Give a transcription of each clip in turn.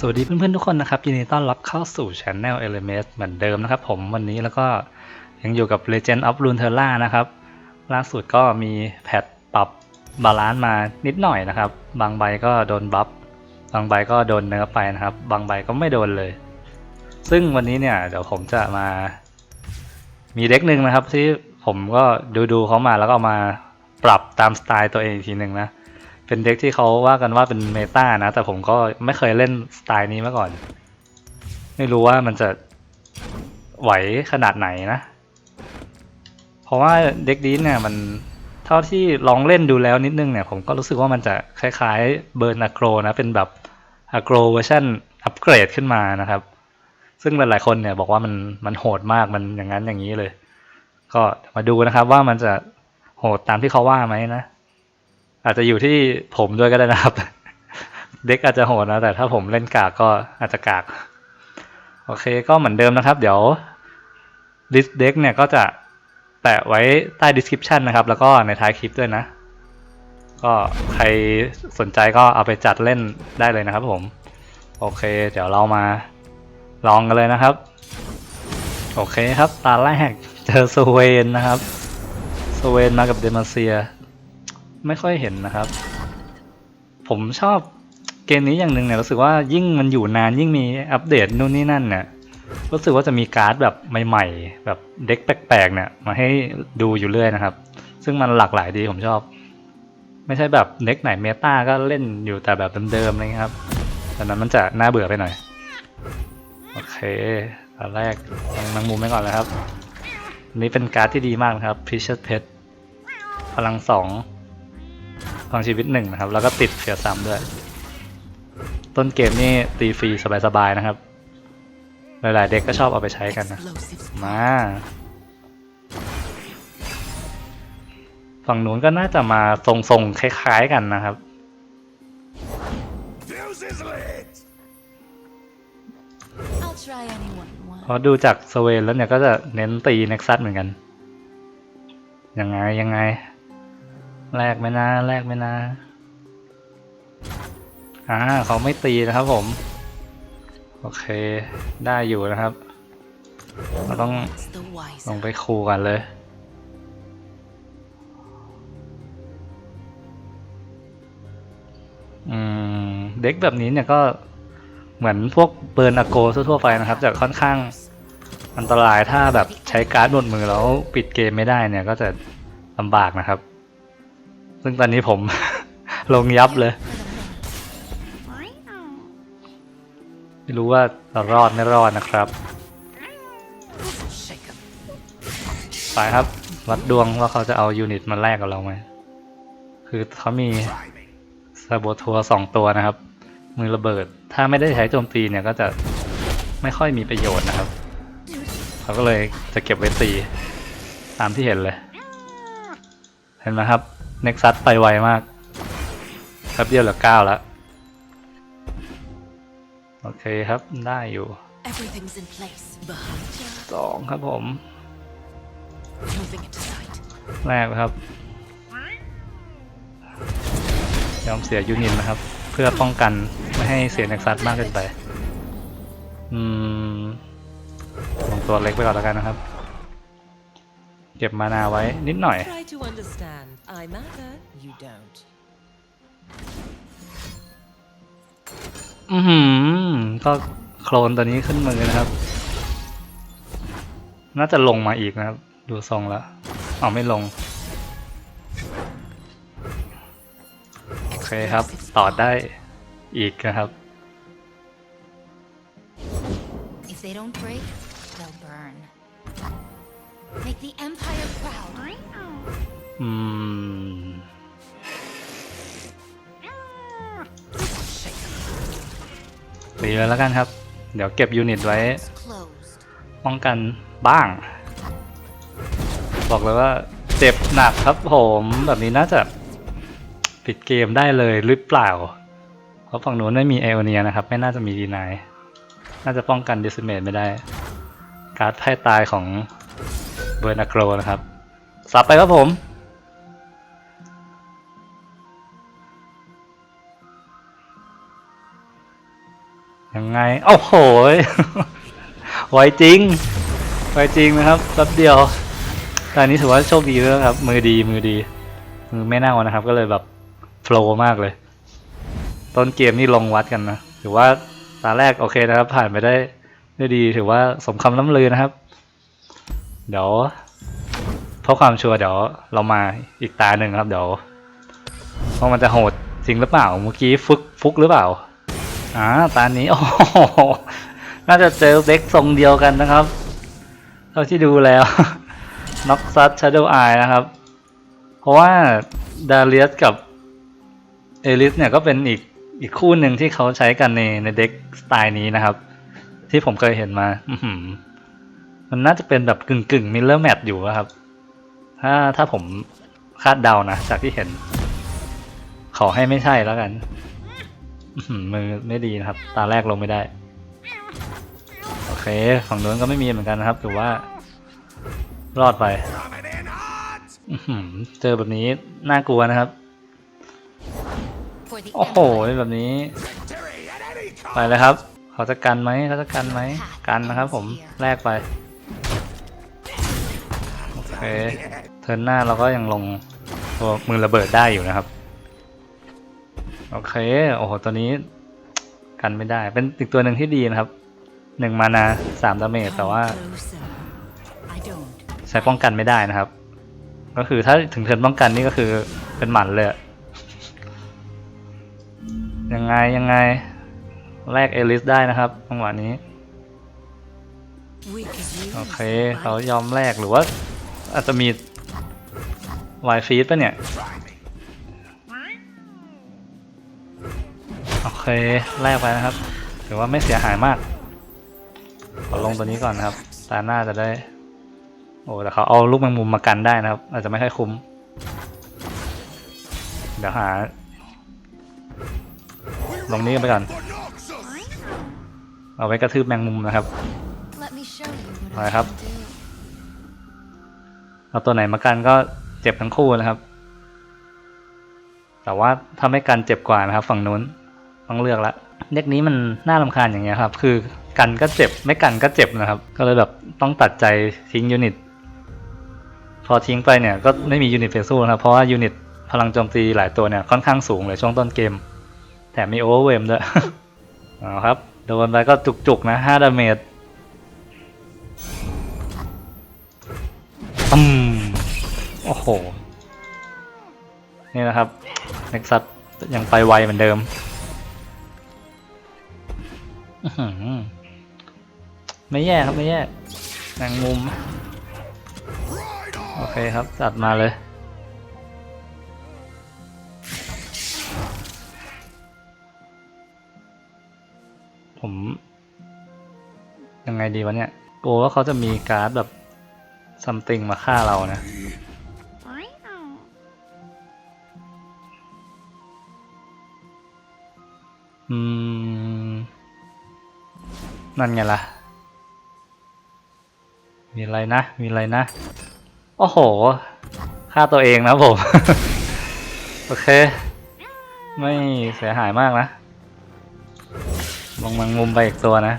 สวัสดีเพื่อนๆทุกคนนะครับ ยินดีต้อนรับเข้าสู่ช anel LMS เหมือนเดิมนะครับผมวันนี้แล้วก็ยังอยู่กับ Legend of Runeterra นะครับ ล่าสุดก็มีแพทปรับบาลานซ์มานิดหน่อยนะครับ บางใบก็โดนบัฟบางใบก็โดนเนื้อไปนะครับ บางใบก็ไม่โดนเลย ซึ่งวันนี้เนี่ยเดี๋ยวผมจะมา มีเด็กหนึ่งนะครับ ที่ผมก็ดูๆเขามาแล้วก็ามาปรับตามสไตล์ตัวเองอีกทีหนึ่งนะ เป็นเด็กที่เขาว่ากันว่าเป็นเมตานะ แต่ผมก็ไม่เคยเล่นสไตล์นี้มาก่อน ไม่รู้ว่ามันจะไหวขนาดไหนนะ เพราะว่าเด็กดีเนี่ยมันเท่าที่ลองเล่นดูแล้วนิดนึงเนี่ย ผมก็รู้สึกว่ามันจะคล้ายๆเบิร์นอะโกรนะ เป็นแบบอะโกรเวอร์ชันอัปเกรดขึ้นมานะครับ ซึ่งหลายๆคนเนี่ยบอกว่ามันมันโหดมากมันอย่างนั้นอย่างนี้เลย ก็มาดูนะครับว่ามันจะโหดตามที่เขาว่าไหมนะ อาจจะอยู่ที่ผมด้วยก็ได้นะครับ เด็กอาจจะโหดนะ แต่ถ้าผมเล่นกากก็อาจจะกาก โอเคก็เหมือนเดิมนะครับ เดี๋ยวลิสต์เด็กเนี่ยก็จะแปะไว้ใต้ description นะครับ แล้วก็ในท้ายคลิปด้วยนะ ก็ใครสนใจก็เอาไปจัดเล่นได้เลยนะครับผม โอเค เดี๋ยวเรามาลองกันเลยนะครับ โอเคครับ ตาแรกเจอสเวนนะครับสเวนมากับเดมาเซีย ไม่ค่อยเห็นนะครับ ผมชอบเกมนี้อย่างหนึ่งเนี่ยรู้สึกว่ายิ่งมันอยู่นานยิ่งมีอัปเดตนู่นนี่นั่นเนี่ยรู้สึกว่าจะมีการ์ดแบบใหม่ ๆ แบบเด็กแปลกๆเนี่ยมาให้ดูอยู่เรื่อยนะครับ ซึ่งมันหลากหลายดีผมชอบ ไม่ใช่แบบเด็กไหนเมตาก็เล่นอยู่แต่แบบเดิมๆอะไรเงี้ยครับแต่นั้นมันจะน่าเบื่อไปหน่อย โอเคตอนแรกยังนังมุมไว้ก่อนเลยครับอันนี้เป็นการ์ดที่ดีมากนะครับ Precious Pet พลังสอง พลังชีวิตหนึ่งนะครับ แล้วก็ติดเสียซ้ำด้วย ต้นเกมนี่ตีฟรีสบายๆนะครับ หลายๆเด็กก็ชอบเอาไปใช้กันนะ มาฝั่งนู้นก็น่าจะมาทรงๆคล้ายๆกันนะครับ Fuse is lit! I'll try anyone เพ once. ราะดูจากสเวนแล้วเนี่ยก็จะเน้นตีเน็กซัสเหมือนกัน ยังไงยังไง แลกไหมนะแลกไหมนะอ่าเขาไม่ตีนะครับผม โอเค ได้อยู่นะครับ เราต้องลงไปคูกันเลย อืม เด็กแบบนี้เนี่ยก็เหมือนพวกเบิร์นอโกทั่วๆไปนะครับจะค่อนข้างอันตรายถ้าแบบใช้การ์ดหมดมือแล้วปิดเกมไม่ได้เนี่ยก็จะลำบากนะครับ ซึ่งตอนนี้ผม ลงยับเลย ไม่รู้ว่าจะรอดไม่รอดนะครับ ไปครับ วัดดวงว่าเขาจะเอายูนิตมาแลกกับเราไหม คือเขามีซาโบทัวสองตัวนะครับ มือระเบิด ถ้าไม่ได้ใช้โจมตีเนี่ยก็จะไม่ค่อยมีประโยชน์นะครับ เขาก็เลยจะเก็บไว้ตี ตามที่เห็นเลย เห็นไหมครับ เน็กซัสไปไวมากแป๊บเดียวเหลือเก้าแล้ว โอเคครับได้อยู่ Everything's in place. Behind you. สองครับผม Moving into sight. แรกครับ ยอมเสียยูนิตนะครับ เพื่อป้องกันไม่ให้เสียเน็กซัสมากเกินไป อืมลงตัวเล็กไปก่อนแล้วกันนะครับ เก็บมานาไว้นิดหน่อย Try to understand. I matter, you don't. อือหือ ก็โคลนตัวนี้ขึ้นมือนะครับ น่าจะลงมาอีกนะครับ ดูทรงแล้วเอาไม่ลง โอเคครับ ต่อได้อีกนะครับ If they don't break, they'll burn. Make the Empire proud. อืม Shake 'em. ตีเลยแล้วกันครับ เดี๋ยวเก็บยูนิตไว้ It's closed. ป้องกันบ้าง บอกเลยว่าเจ็บหนักครับผมแบบนี้น่าจะปิดเกมได้เลยหรือเปล่า เพราะฝั่งนู้นไม่มีเอโอเนียนะครับ ไม่น่าจะมีดีนายน่าจะป้องกันดิสเมทไม่ได้ การ์ดไพ่ตายของ เบอร์นาโกรนะครับสับไปครับผม ยังไง โอ้โหไวจริงไวจริงนะครับแป๊บเดียวแต่อันนี้ถือว่าโชคดีด้วครับ มือดีมือดี มือไม่น่านะครับ ก็เลยแบบโฟล์มากเลย ต้นเกมนี่ลงวัดกันนะ ถือว่าตาแรกโอเคนะครับ ผ่านไปได้ได้ดี ถือว่าสมคำล่ำลือนะครับ เดี๋ยวเพราะความชัวร์เดี๋ยวเรามาอีกตาหนึ่งครับเดี๋ยวว่ามันจะโหดจริงหรือเปล่าเมื่อกี้ฟุกฟุกหรือเปล่าอ่าตานี้โอ้น่าจะเจอเด็กทรงเดียวกันนะครับเท่าที่ดูแล้วน็อกซัดชาร์โดไอนะครับ เพราะว่าดาเลียสกับเอลิสเนี่ยก็เป็นอีกอีกคู่หนึ่งที่เขาใช้กันในในเด็กสไตล์นี้นะครับ ที่ผมเคยเห็นมา อื มันน่าจะเป็นแบบกึ่งกึ่งมิลเลอร์แมทอยู่อะครับ ถ้าถ้าผมคาดเดานะ จากที่เห็น ขอให้ไม่ใช่แล้วกันมือไม่ดีนะครับ ตาแรกลงไม่ได้ โอเคฝั่งนู้นก็ไม่มีเหมือนกันนะครับถือว่ารอดไปเจอแบบนี้น่ากลัวนะครับ โอ้โหแบบนี้ ไปเลยครับ เขาจะกันไหมเขาจะกันไหมกันนะครับผมแลกไป เทิร์นหน้าเราก็ยังลงตัวมือระเบิดได้อยู่นะครับ โอเค โอ้โห ตัวนี้กันไม่ได้ เป็นอีกตัวหนึ่งที่ดีนะครับ หนึ่งมานาสามดาเมจแต่ว่าใช้ป้องกันไม่ได้นะครับ ก็คือถ้าถึงเทิร์นป้องกันนี่ก็คือเป็นหมันเลย ยังไงยังไง แลกเอลิสได้นะครับจังหวะนี้ โอเค เขายอมแลกหรือว่า อาจจะมีวายฟีดป่ะเนี่ย โอเค แลกไปนะครับ ถือว่าไม่เสียหายมากขอลงตัวนี้ก่อนนะครับ ตาหน้าจะได้ โอ้แต่เขาเอาลูกแมงมุมมากันได้นะครับ อาจจะไม่ค่อยคุ้ม เดี๋ยวหา ลงนี้กันไปก่อน เอาไว้กระทืบแมงมุมนะครับ Let me show you what เอาตัวไหนมากันก็เจ็บทั้งคู่นะครับ แต่ว่าถ้าไม่กันเจ็บกว่านะครับ ฝั่งนู้นต้องเลือกละเด็กนี้มันน่ารำคาญอย่างเงี้ยครับ คือกันก็เจ็บไม่กันก็เจ็บนะครับ ก็เลยแบบต้องตัดใจทิ้งยูนิตพอทิ้งไปเนี่ยก็ไม่มียูนิตไปสู้นะครับเพราะว่ายูนิตพลังโจมตีหลายตัวเนี่ยค่อนข้างสูงเลยช่วงต้นเกมแถมมีโอเวอร์เวมด้วยเอาครับโดนไปก็จุกๆนะ5ดาเมจ อืมโอ้โห นี่นะครับเน็กซัสยังไปไวเหมือนเดิมอื้อหือไม่แย่ครับไม่แย่แมงมุม โอเคครับ จัดมาเลย ผม ยังไงดีวะเนี่ยกลัวว่าเขาจะมีการ์ดแบบ ซัมติงมาฆ่าเรานะ อืม นั่นไงล่ะ มีอะไรนะ มีอะไรนะ โอ้โห ฆ่าตัวเองนะผม โอเค ไม่เสียหายมากนะลงแมงมุมไปอีกตัวนะ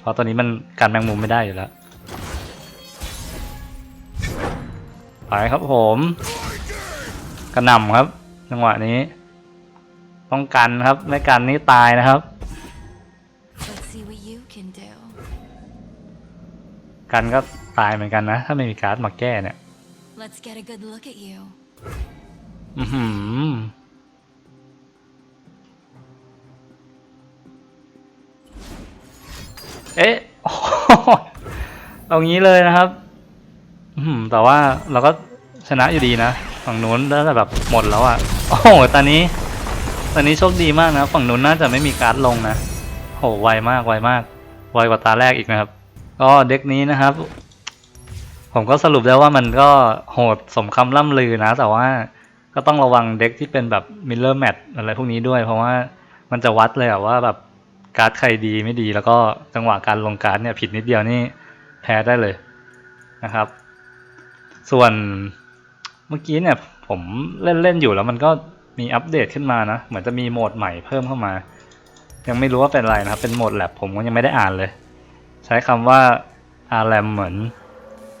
เพราะตัวนี้มันกันแมงมุมไม่ได้อยู่แล้ว ไปครับผมกระหน่ำครับ จังหวะนี้ ต้องกันครับ ไม่กันนี่ตายนะครับ Let's see what you can do. กันก็ตายเหมือนกันนะ ถ้าไม่มีการ์ดมาแก้เนี่ย Let's get a good look at you. อือหือเอ๊ะโอ้โหเอางี้เลยนะครับ อือหือแต่ว่าเราก็ชนะอยู่ดีนะ ฝั่งนู้นแล้วแต่แบบหมดแล้วอะ่ะ โอ้โหตอนนี้ ตอนนี้โชคดีมากนะ ฝั่งนู้นน่าจะไม่มีการ์ดลงนะโหไวมากไวมากไวกว่าตาแรกอีกนะครับ ก็เด็กนี้นะครับ ผมก็สรุปได้ว่ามันก็โหดสมคำล่ำลือนะ แต่ว่าก็ต้องระวังเด็กที่เป็นแบบมิลเลอร์แมทอะไรพวกนี้ด้วย เพราะว่ามันจะวัดเลยอะว่าแบบการ์ดใครดีไม่ดี แล้วก็จังหวะการลงการ์ดเนี่ยผิดนิดเดียวนี่แพ้ได้เลยนะครับ ส่วนเมื่อกี้เนี่ยผมเล่นๆอยู่แล้วมันก็มีอัปเดตขึ้นมานะ เหมือนจะมีโหมดใหม่เพิ่มเข้ามา ยังไม่รู้ว่าเป็นอะไรนะครับ เป็นโหมดแลบผมก็ยังไม่ได้อ่านเลย ใช้คำว่าอารแรมเหมือน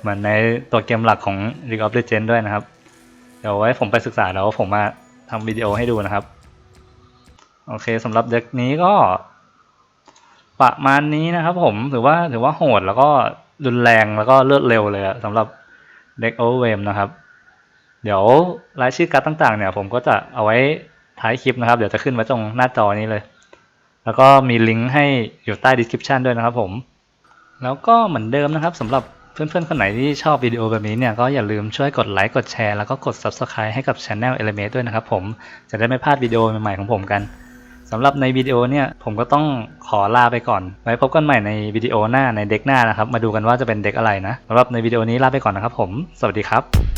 เหมือนในตัวเกมหลักของ League of Legends ด้วยนะครับ เดี๋ยวไว้ผมไปศึกษาแล้วผมมาทำวิดีโอให้ดูนะครับ โอเคสำหรับเด็กนี้ก็ ประมาณนี้นะครับผมถือว่าถือว่าโหดแล้วก็รุนแรงแล้วก็เลือดเร็วเลยสำหรับ เด็กโอเวมนะครับ เดี๋ยวรายชื่อการ์ดต่างๆ เนี่ยผมก็จะเอาไว้ท้ายคลิปนะครับ เดี๋ยวจะขึ้นไว้ตรงหน้าจอนี้เลย แล้วก็มีลิงก์ให้อยู่ใต้ description ด้วยนะครับผม แล้วก็เหมือนเดิมนะครับสำหรับเพื่อนๆ คนไหนที่ชอบวิดีโอแบบนี้เนี่ยก็อย่าลืมช่วยกดไลค์กดแชร์แล้วก็กด subscribe ให้กับ Channel Element ด้วยนะครับผมจะได้ไม่พลาดวิดีโอใหม่ๆของผมกัน สำหรับในวิดีโอเนี่ยผมก็ต้องขอลาไปก่อน ไว้พบกันใหม่ในวิดีโอหน้าในเด็กหน้านะครับ มาดูกันว่าจะเป็นเด็กอะไรนะสำหรับในวิดีโอนี้ลาไปก่อนนะครับผม สวัสดีครับ